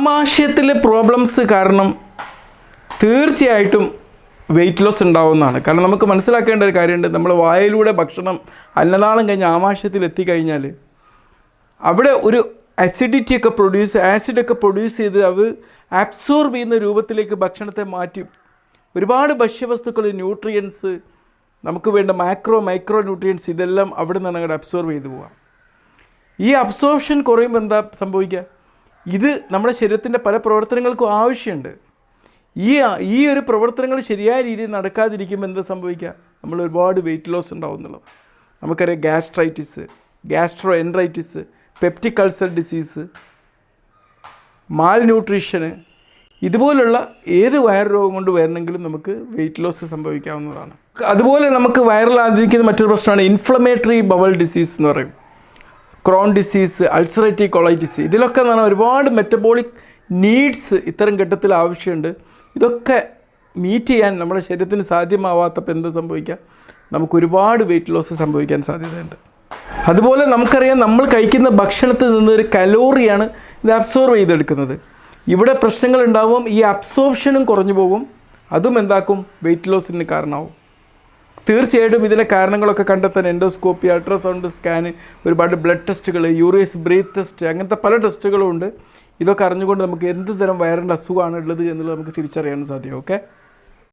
ആമാശയത്തിലെ problems കാരണം തീർച്ചയായിട്ടും weight loss ഉണ്ടാവുന്നതാണ്. കാരണം നമുക്ക് മനസ്സിലാക്കേണ്ട ഒരു കാര്യമുണ്ട്. നമ്മൾ വായയിലൂടെ ഭക്ഷണം അന്നനാളം കഴിഞ്ഞ് ആമാശയത്തിൽ എത്തിക്കഴിഞ്ഞാൽ അവിടെ ഒരു അസിഡിറ്റി ഒക്കെ പ്രൊഡ്യൂസ് ആസിഡൊക്കെ പ്രൊഡ്യൂസ് ചെയ്ത് അത് അബ്സോർബ് ചെയ്യുന്ന രൂപത്തിലേക്ക് ഭക്ഷണത്തെ മാറ്റി. ഒരുപാട് ഭക്ഷ്യവസ്തുക്കൾ ന്യൂട്രിയൻസ് നമുക്ക് വേണ്ട മാക്രോ മൈക്രോ ന്യൂട്രിയൻസ് ഇതെല്ലാം അവിടെ നിന്നാണ് അങ്ങോട്ട് അബ്സോർബ് ചെയ്തു പോവാം. ഈ അബ്സോർപ്ഷൻ കുറയുമ്പോൾ എന്താ സംഭവിക്കുക ഇത് നമ്മുടെ ശരീരത്തിന്റെ പല പ്രവർത്തനങ്ങൾക്കും ആവശ്യമുണ്ട്. ഈ ഈ ഒരു പ്രവർത്തനങ്ങൾ ശരിയായ രീതിയിൽ നടക്കാതിരിക്കുമ്പോൾ എന്താ സംഭവിക്കുക? നമ്മൾ ഒരുപാട് വെയിറ്റ് ലോസ് ഉണ്ടാവും എന്നുള്ളത്. നമുക്കറിയാം gastritis gastroenteritis peptic ulcer disease malnutrition ഇതുപോലുള്ള ഏത് വയർ രോഗം കൊണ്ട് വരണമെങ്കിലും നമുക്ക് വെയിറ്റ് ലോസ് സംഭവിക്കാവുന്നതാണ്. അതുപോലെ നമുക്ക് വയറിലാതിരിക്കുന്ന മറ്റൊരു പ്രശ്നമാണ് ഇൻഫ്ലമേറ്ററി ബവൽ ഡിസീസ് എന്ന് പറയും ക്രോൺ ഡിസീസ് അൾസറേറ്റീവ് കൊളൈറ്റിസ് ഇതിലൊക്കെ എന്ന് ഒരുപാട് മെറ്റബോളിക് നീഡ്സ് ഇത്തരം ഘട്ടത്തിൽ ആവശ്യമുണ്ട്. ഇതൊക്കെ മീറ്റ് ചെയ്യാൻ നമ്മുടെ ശരീരത്തിന് സാധ്യമാവാത്തപ്പോൾ എന്ത് സംഭവിക്കാം? നമുക്ക് ഒരുപാട് വെയിറ്റ് ലോസ് സംഭവിക്കാൻ സാധ്യതയുണ്ട്. അതുപോലെ നമുക്കറിയാം നമ്മൾ കഴിക്കുന്ന ഭക്ഷണത്തിൽ നിന്ന് ഒരു കലോറിയാണ് ഇത് അബ്സോർവ് ചെയ്തെടുക്കുന്നത്. ഇവിടെ പ്രശ്നങ്ങൾ ഉണ്ടാവും ഈ അബ്സോർപ്ഷനും കുറഞ്ഞു പോകും. അതും എന്താക്കും? വെയിറ്റ് ലോസിന് കാരണമാവും. തീർച്ചയായിട്ടും ഇതിലെ കാരണങ്ങളൊക്കെ കണ്ടെത്താൻ എൻഡോസ്കോപ്പി അൾട്രാസൗണ്ട് സ്കാന് ഒരുപാട് ബ്ലഡ് ടെസ്റ്റുകൾ യൂറിയസ് ബ്രീത്ത് ടെസ്റ്റ് അങ്ങനത്തെ പല ടെസ്റ്റുകളും ഉണ്ട്. ഇതൊക്കെ അറിഞ്ഞുകൊണ്ട് നമുക്ക് എന്ത് തരം വയറിന്റെ അസുഖമാണ് ഉള്ളത് എന്നുള്ളത് നമുക്ക് തിരിച്ചറിയാൻ സാധിക്കും ഓക്കെ?